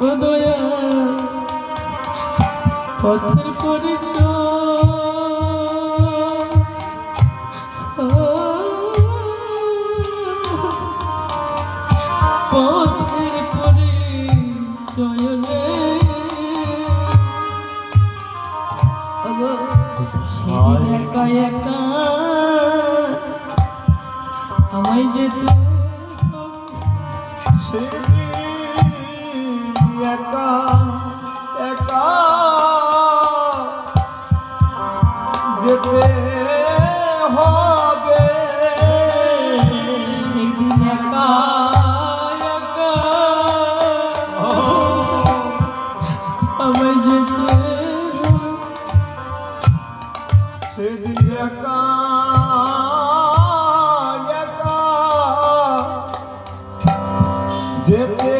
দয়া পথের পরিচয়। আমায় যেতে সেদিন একা একা। যেতে হবে। সেদিন একা একা। আমায় যেতে সেদিন একা যেতে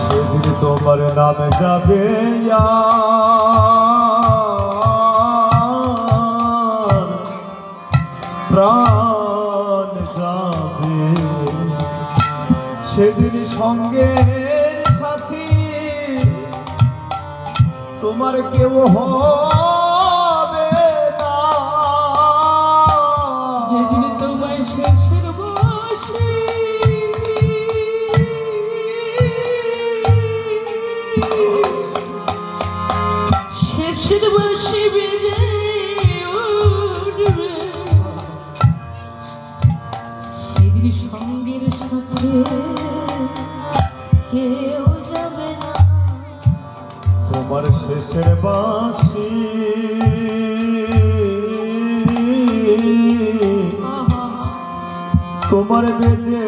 সেদিন তোমার নামে যাবে প্রাণ যাবে। সেদিন সঙ্গে সাথী তোমার কেউ হবে সঙ্গের সাথে কেউ যাবে না তোমার শেষের আহা তোমার বেদে